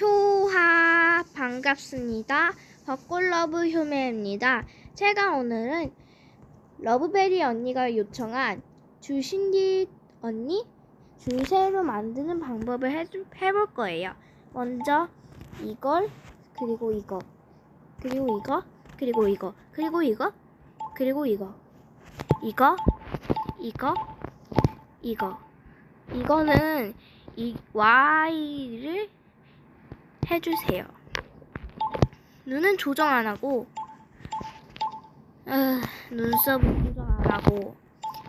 효하 반갑습니다. 벚꽃러브 효매입니다. 제가 오늘은 러브베리 언니가 요청한 주신디 언니 주세로 만드는 방법을 해주, 해볼 거예요. 먼저 이걸 그리고 이거 그리고 이거 그리고 이거 그리고 이거 그리고 이거 이거 이거 이거 이거는 이 Y를 해주세요. 눈은 조정 안 하고, 아, 눈썹은 조정 안 하고,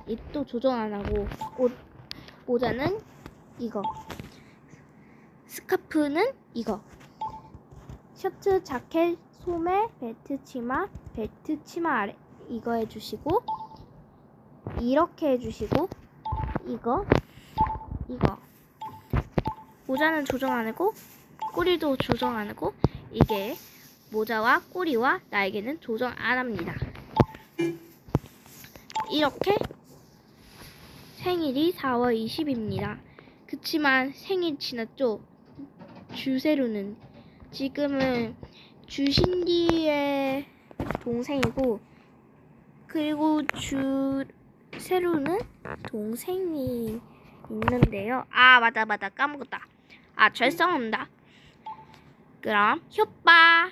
입도 조정 안 하고, 옷, 모자는 이거, 스카프는 이거, 셔츠, 자켓, 소매, 벨트, 치마, 벨트, 치마 아래 이거 해주시고, 이렇게 해주시고, 이거, 이거. 모자는 조정 안 하고, 꼬리도 조정 안 하고 이게 모자와 꼬리와 날개는 조정 안 합니다. 이렇게 생일이 4월 20입니다. 그치만 생일 지났죠? 주세로는 지금은 주신디의 동생이고 그리고 주세로는 동생이 있는데요. 아 맞다 맞다 까먹었다. 아 죄송합니다. 그럼 효빠